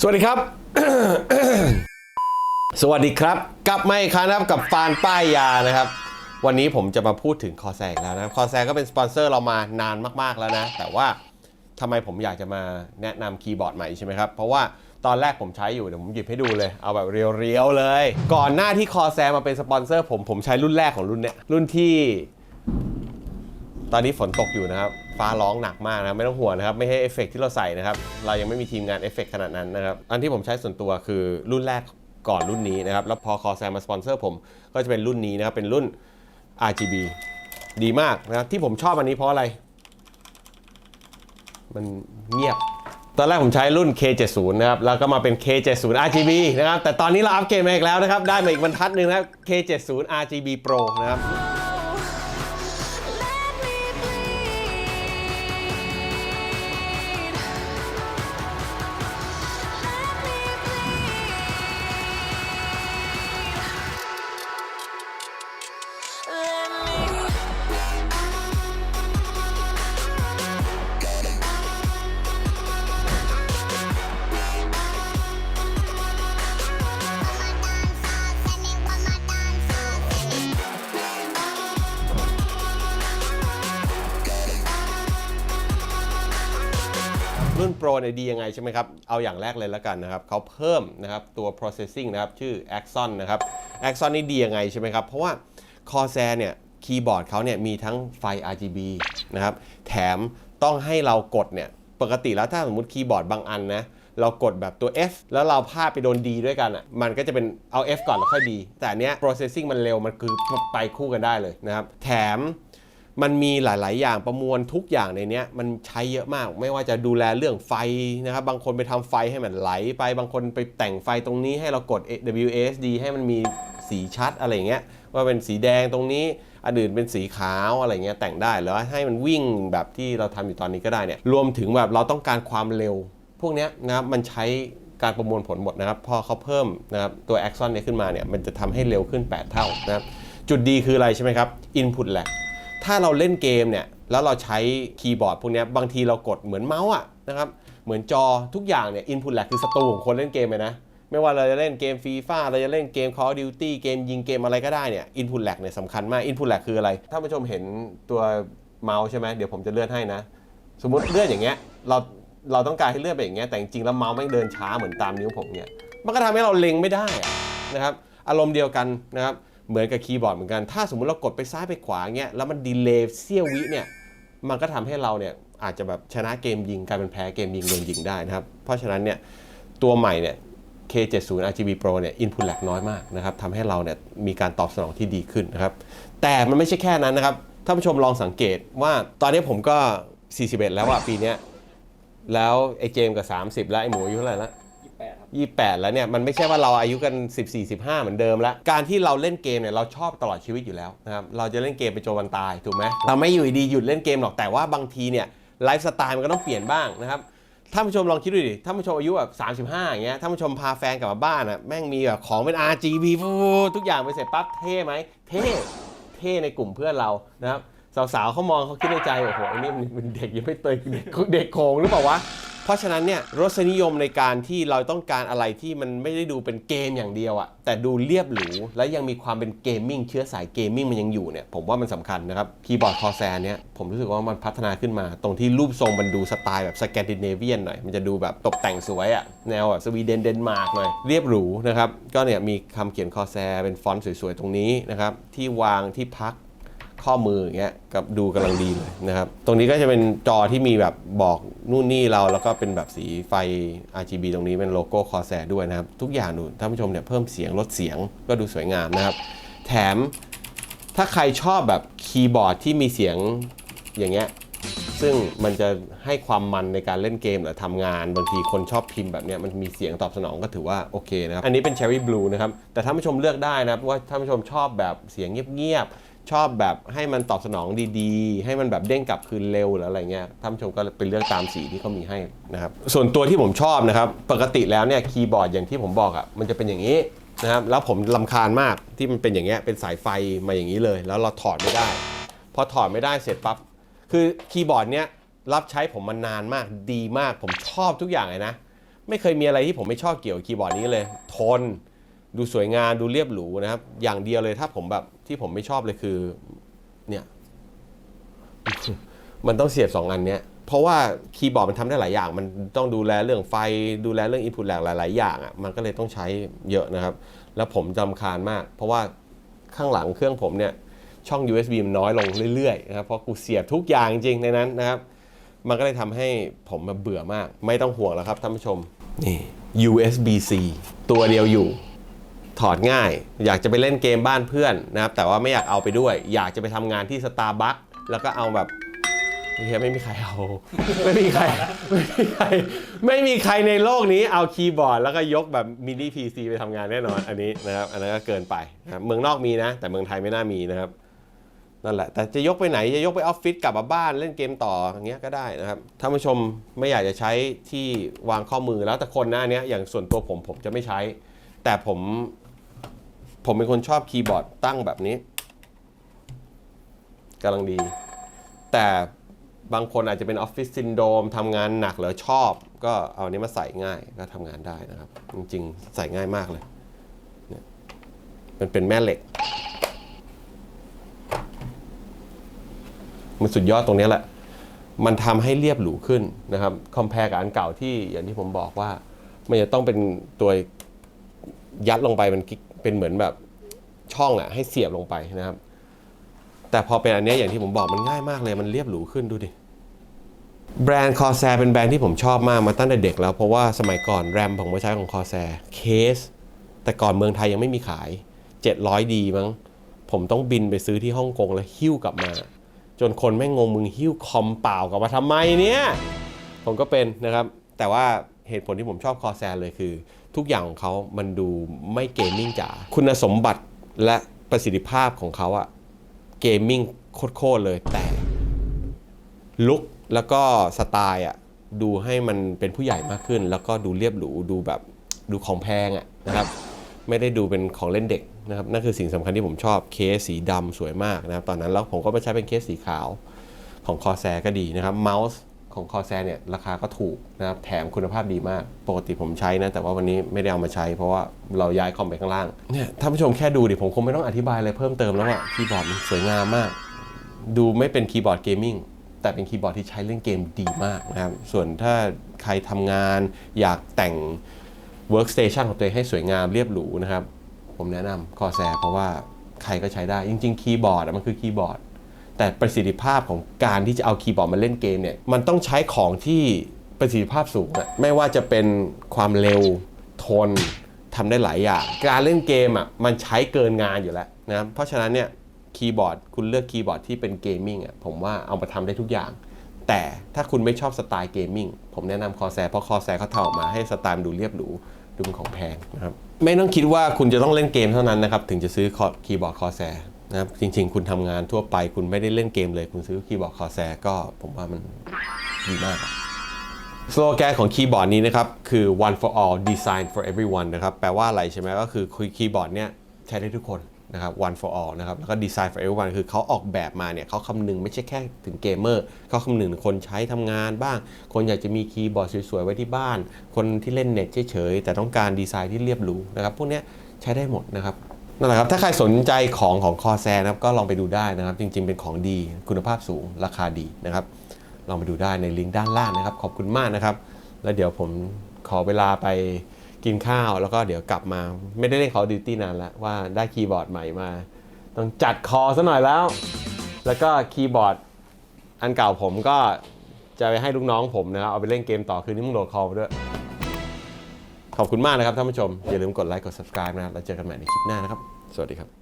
สวัสดีครับ สวัสดีครับ กลับมาอีกครั้งนะครับกับฟานป้ายยานะครับ วันนี้ผมจะมาพูดถึงคอแซกแล้วนะคอแซก็เป็นสปอนเซอร์เรามานานมากๆแล้วนะ แต่ว่าทำไมผมอยากจะมาแนะนำคีย์บอร์ดใหม่ใช่ไหมครับ เพราะว่าตอนแรกผมใช้อยู่เดี๋ยวผมหยิบให้ดูเลย เอาแบบเรียวๆเลย ก่อนหน้าที่คอแซมาเป็นสปอนเซอร์ผมผมใช้รุ่นแรกของรุ่นเนี้ยรุ่นที่ ตอนนี้ฝนตกอยู่นะครับ ฟ้าร้องหนักมากนะไม่ต้องห่วงนะครับ ไม่ให้เอฟเฟกต์ที่เราใส่นะครับ เรายังไม่มีทีมงานเอฟเฟกต์ขนาดนั้นนะครับ อันที่ผมใช้ส่วนตัวคือรุ่นแรกก่อนรุ่นนี้นะครับ แล้วพอคอแซมมาสปอนเซอร์ผมก็จะเป็นรุ่นนี้นะครับ เป็นรุ่น RGB ดีมากนะครับที่ผมชอบอันนี้เพราะอะไร มันเงียบ ตอนแรกผมใช้รุ่น K70 นะครับ แล้วก็มาเป็น K70 RGB นะครับ แต่ตอนนี้เราอัปเกรดมาอีกแล้วนะครับ ได้มาอีกบรรทัดหนึ่งนะครับ K70 RGB Pro นะครับ รุ่น Pro เนี่ยดียังไงใช่ไหมครับ เอาอย่างแรกเลยแล้วกันนะครับเขาเพิ่มนะครับตัว processing นะครับ ชื่อ Axon นะครับ Axon นี่ดียังไงใช่ไหมครับ เพราะว่า Corsair เนี่ยคีย์บอร์ดเขาเนี่ยมีทั้งไฟ RGB นะครับ แถมต้องให้เรากดเนี่ย ปกติแล้วถ้าสมมติคีย์บอร์ดบางอันนะ เรากดแบบตัว F แล้วเราพลาดไปโดน D ด้วยกันอะ มันก็จะเป็นเอา F ก่อนแล้วค่อย D แต่อันเนี้ย processing มันเร็ว มันคือไปคู่กันได้เลยนะครับ แถม มันมีหลาย ๆ อย่างประมวลทุกอย่างในนี้มันใช้เยอะมาก ไม่ว่าจะดูแลเรื่องไฟนะครับ บางคนไปทำไฟให้มันไหลไป บางคนไปแต่งไฟตรงนี้ให้เรากด WASD ให้มันมีสีชัดอะไรเงี้ย ว่าเป็นสีแดงตรงนี้อันอื่นเป็นสีขาวอะไรเงี้ยแต่งได้แล้วให้มันวิ่งแบบที่เราทำอยู่ตอนนี้ก็ได้เนี่ย รวมถึงแบบเราต้องการความเร็ว พวกนี้นะครับมันใช้การประมวลผลหมดนะครับ พอเขาเพิ่มนะครับตัว Axon เนี่ยขึ้นมาเนี่ย มันจะทำให้เร็วขึ้น 8 เท่านะครับ จุดดีคืออะไรใช่ไหมครับ Input lag ถ้าเราเล่นเกมเนี่ยแล้วเราใช้คีย์บอร์ดพวกนี้บางทีเรากดเหมือนเมาส์อะนะครับเหมือนจอทุกอย่างเนี่ย Input lag คือศัตรูของคนเล่นเกมเลยนะ ไม่ว่าเราจะเล่นเกมฟีฟ่าเราจะเล่นเกม Call of Duty เกมยิงเกมอะไรก็ได้เนี่ย Input lag เนี่ยสำคัญมาก Input lag คืออะไรถ้าผู้ชมเห็นตัวเมาส์ใช่ไหมเดี๋ยวผมจะเลื่อนให้นะ สมมติเลื่อนอย่างเงี้ยเราเราต้องการให้เลื่อนไปอย่างเงี้ยแต่จริงๆแล้วเมาส์ม่งเดินช้าเหมือนตามนิ้วผมเนี่ยมันก็ทำให้เราเล็งไม่ได้นะครับอารมณ์เดียวกันนะครับ เหมือนกับคีย์บอร์ดเหมือนกัน ถ้าสมมุติเรากดไปซ้ายไปขวาเงี้ย แล้วมันดีเลย์เสี้ยววิเนี่ย มันก็ทำให้เราเนี่ยอาจจะแบบชนะเกมยิงกลายเป็นแพ้เกมยิงโดนยิงได้นะครับ เพราะฉะนั้นเนี่ยตัวใหม่เนี่ย K70 RGB Pro เนี่ย input lag น้อยมากนะครับทำให้เราเนี่ยมีการตอบสนองที่ดีขึ้นนะครับ แต่มันไม่ใช่แค่นั้นนะครับ ท่านผู้ชมลองสังเกตว่าตอนนี้ผมก็ 41 แล้วอะปีเนี้ย แล้วไอ้เจมกับ 30 แล้วไอ้หมูอายุเท่าไหร่ละ 28ครับ28 แล้วเนี่ยมันไม่ใช่ว่าเราอายุกัน 14 15 เหมือนเดิมแล้วการที่เราเล่นเกมเนี่ยเราชอบตลอดชีวิตอยู่แล้วนะครับเราจะเล่นเกมไปจนวันตายถูกไหมเราไม่อยู่ดีหยุดเล่นเกมหรอกแต่ว่าบางทีเนี่ยไลฟ์สไตล์มันก็ต้องเปลี่ยนบ้างนะครับท่านผู้ชมลองคิดดูดิท่านผู้ชมอายุแบบ35 อย่างเงี้ยท่านผู้ชมพาแฟนกลับมาบ้านอะแม่งมีแบบของเป็น RGB ฟูทุกอย่างไปเสร็จปั๊บเท่ไหมเท่เท่ในกลุ่มเพื่อนเรานะครับสาวๆเขามองเขาคิดในใจโอ้โหไอ้นี่มันเป็นเด็กยังไม่เตยเด็กเด็กโขงหรือเปล่าวะ เพราะฉะนั้นเนี่ยรสนิยมในการที่เราต้องการอะไรที่มันไม่ได้ดูเป็นเกมอย่างเดียวอะแต่ดูเรียบหรู และยังมีความเป็นเกมมิ่งเชื้อสายเกมมิ่งมันยังอยู่เนี่ยผมว่ามันสำคัญนะครับคีย์บอร์ดคอแซเนี่ยผมรู้สึกว่ามันพัฒนาขึ้นมา ตรงที่รูปทรงมันดูสไตล์แบบสแกนดิเนเวียนหน่อย มันจะดูแบบตกแต่งสวยอะแนวแบบสวีเดนเดนมาร์กหน่อยเรียบหรูนะครับก็เนี่ยมีคำเขียนคอแซเป็นฟอนต์สวยๆตรงนี้นะครับที่วางที่พัก ข้อมืออย่างเงี้ยกับดูกำลังดีเลยนะครับ ตรงนี้ก็จะเป็นจอที่มีแบบบอกนู่นนี่เราแล้วก็เป็นแบบสีไฟ RGB ตรงนี้เป็นโลโก้คอแสด้วยนะครับ ทุกอย่างดูท่านผู้ชมเนี่ยเพิ่มเสียงลดเสียงก็ดูสวยงามนะครับ แถมถ้าใครชอบแบบคีย์บอร์ดที่มีเสียงอย่างเงี้ยซึ่งมันจะให้ความมันในการเล่นเกมหรือทำงาน บางทีคนชอบพิมพ์แบบเนี้ยมันมีเสียงตอบสนองก็ถือว่าโอเคนะครับ อันนี้เป็น Cherry Blue นะครับ แต่ท่านผู้ชมเลือกได้นะครับว่าท่านผู้ชมชอบแบบเสียงเงียบๆ ชอบแบบให้มันตอบสนองดีๆ ให้มันแบบเด้งกลับคืนเร็วหรืออะไรเงี้ยท่านผู้ชมก็ไปเลือกตามสีที่เขามีให้นะครับส่วนตัวที่ผมชอบนะครับปกติแล้วเนี่ยคีย์บอร์ดอย่างที่ผมบอกอะ่ะมันจะเป็นอย่างนี้นะครับแล้วผมลำคาญมากที่มันเป็นอย่างเงี้ยเป็นสายไฟมาอย่างนี้เลย แล้วเราถอดไม่ได้ พอถอดไม่ได้เสร็จปั๊บคือคีย์บอร์ดเนี้ยรับใช้ผมมานานมากดีมากผมชอบทุกอย่างเลยนะ ไม่เคยมีอะไรที่ผมไม่ชอบเกี่ยวกับคีย์บอร์ดนี้เลย ทน ดูสวยงามดูเรียบหรูนะครับ อย่างเดียวเลยถ้าผมแบบที่ผมไม่ชอบเลยคือ เนี่ย มันต้องเสียบสองอันเนี้ยเพราะว่าคีย์บอร์ดมันทำได้หลายอย่าง มันต้องดูแลเรื่องไฟดูแลเรื่องอินพุตแหลกหลาย ๆ อย่างอะมันก็เลยต้องใช้เยอะนะครับ แล้วผมจำคาญมาก เพราะว่าข้างหลังเครื่องผมเนี่ยช่อง USB มันน้อยลงเรื่อยๆนะครับเพราะกูเสียบทุกอย่างจริงในนั้นนะครับ มันก็เลยทำให้ผมมาเบื่อมาก ไม่ต้องห่วงแล้วครับท่านผู้ชมนี่ USB-C ตัวเดียวอยู่ ถอดง่าย อยากจะไปเล่นเกมบ้านเพื่อนนะครับ แต่ว่าไม่อยากเอาไปด้วย อยากจะไปทำงานที่สตาร์บัคแล้วก็เอาแบบเฮียไม่มีใครเอา ไม่มีใคร ไม่มีใคร ไม่มีใครในโลกนี้เอาคีย์บอร์ด แล้วก็ยกแบบมินิพีซีไปทำงานแน่นอนอันนี้นะครับ อันนั้นก็เกินไปนะครับเมืองนอกมีนะ แต่เมืองไทยไม่น่ามีนะครับนั่นแหละ แต่จะยกไปไหน จะยกไปออฟฟิศกลับมาบ้านเล่นเกมต่ออย่างเงี้ยก็ได้นะครับท่านผู้ชมไม่อยากจะใช้ที่วางข้อมือแล้วแต่คนหน้านี้อย่างส่วนตัวผมผมจะไม่ใช้ แต่ผม ผมเป็นคนชอบคีย์บอร์ดตั้งแบบนี้กำลังดี แต่บางคนอาจจะเป็นออฟฟิศซินโดมทำงานหนักหรือชอบ ก็เอาอันนี้มาใส่ง่ายก็ทำงานได้นะครับ จริงๆ ใส่ง่ายมากเลยเนี่ยมันเป็นแม่เหล็ก มันสุดยอดตรงนี้แหละ มันทำให้เรียบหรูขึ้นนะครับ คอมเพลกับอันเก่าที่อย่างที่ผมบอกว่า มันจะต้องเป็นตัวยัดลงไปมันกิ๊ก เป็นเหมือนแบบช่องอะให้เสียบลงไปนะครับ แต่พอเป็นอันนี้อย่างที่ผมบอกมันง่ายมากเลยมันเรียบหรูขึ้นดูดิแบรนด์คอแซเป็นแบรนด์ที่ผมชอบมากมาตั้งแต่เด็กแล้ว เพราะว่าสมัยก่อนแรมผมก็ใช้ของคอแซเคส แต่ก่อนเมืองไทยยังไม่มีขาย 700 ดีมั้ง ผมต้องบินไปซื้อที่ฮ่องกงแล้วหิ้วกลับมา จนคนแม่งงงมึงหิ้วคอมเปล่ากลับมาทำไมเนี่ย ผมก็เป็นนะครับ แต่ว่า เหตุผลที่ผมชอบคอแซเลยคือ ทุกอย่างของเขามันดูไม่เกมมิ่งจ๋าคุณสมบัติและประสิทธิภาพของเขาอะเกมมิ่งโคตรๆเลยแต่ลุคแล้วก็สไตล์อะดูให้มันเป็นผู้ใหญ่มากขึ้น แล้วก็ดูเรียบหรูดูแบบดูของแพงอะนะครับ ไม่ได้ดูเป็นของเล่นเด็กนะครับนั่นคือสิ่งสำคัญที่ผมชอบเคสสีดำสวยมากนะครับ ตอนนั้นแล้วผมก็ไปใช้เป็นเคสสีขาวของคอแซก็ดีนะครับเมาส์ ของคอแซเนี่ยราคาก็ถูกนะครับแถมคุณภาพดีมาก ปกติผมใช้นะ แต่ว่าวันนี้ไม่ได้เอามาใช้ เพราะว่าเราย้ายคอมไปข้างล่างเนี่ยท่านผู้ชมแค่ดูดิผมคงไม่ต้องอธิบายอะไรเพิ่มเติมแล้วอะคีย์บอร์ดมันสวยงามมาก ดูไม่เป็นคีย์บอร์ดเกมมิ่งแต่เป็นคีย์บอร์ดที่ใช้เล่นเกมดีมากนะครับส่วนถ้าใครทำงานอยากแต่ง Workstation ของตัวเองให้สวยงามเรียบหรูนะครับ ผมแนะนำคอแซเพราะว่าใครก็ใช้ได้ จริง ๆ คีย์บอร์ดอะมันคือคีย์บอร์ด แต่ประสิทธิภาพของการที่จะเอาคีย์บอร์ดมาเล่นเกมเนี่ยมันต้องใช้ของที่ประสิทธิภาพสูงอะไม่ว่าจะเป็นความเร็วทนทำได้หลายอย่าง การเล่นเกมอะมันใช้เกินงานอยู่แล้วนะเพราะฉะนั้นเนี่ยคีย์บอร์ดคุณเลือกคีย์บอร์ดที่เป็นเกมมิ่งอะผมว่าเอามาทำได้ทุกอย่าง แต่ถ้าคุณไม่ชอบสไตล์เกมมิ่งผมแนะนำคอแซเพราะคอแซเขาทำออกมาให้สไตล์มันดูเรียบหรูดูเป็นของแพงนะครับไม่ต้องคิดว่าคุณจะต้องเล่นเกมเท่านั้นนะครับถึงจะซื้อคีย์บอร์ดคอแซ นะครับจริง ๆ คุณทำงานทั่วไป คุณไม่ได้เล่นเกมเลย คุณซื้อคีย์บอร์ดคอแซก็ผมว่ามันดีมากอะสโลแกนของคีย์บอร์ดนี้นะครับ คือ one for all design for everyone นะครับ แปลว่าอะไรใช่ไหมก็คือคีย์บอร์ดเนี่ยใช้ได้ทุกคนนะครับ one for all นะครับ แล้วก็ design for everyone คือเขาออกแบบมาเนี่ยเขาคำนึงไม่ใช่แค่ถึงเกมเมอร์เขาคำนึงถึงคนใช้ทำงานบ้าง คนอยากจะมีคีย์บอร์ดสวย ๆ ไว้ที่บ้าน คนที่เล่นเน็ตเฉย ๆ แต่ต้องการดีไซน์ที่เรียบหรูนะครับ พวกเนี้ยใช้ได้หมดนะครับ นั่นแหละครับถ้าใครสนใจของของคอแซนะครับก็ลองไปดูได้นะครับ จริง ๆ เป็นของดีคุณภาพสูงราคาดีนะครับ ลองไปดูได้ในลิงก์ด้านล่างนะครับ ขอบคุณมากนะครับ แล้วเดี๋ยวผมขอเวลาไปกินข้าว แล้วก็เดี๋ยวกลับมาไม่ได้เล่น Call of Duty นานแล้วว่าได้คีย์บอร์ดใหม่มา ต้องจัดคอซะหน่อยแล้ว แล้วก็คีย์บอร์ดอันเก่าผมก็จะไปให้ลูกน้องผมนะครับเอาไปเล่นเกมต่อคืนนี้มึงโหลดคอมาด้วย ขอบคุณมากนะครับท่านผู้ชม อย่าลืมกดไลค์กด subscribe นะครับแล้วเจอกันใหม่ในคลิปหน้านะครับ สวัสดีครับ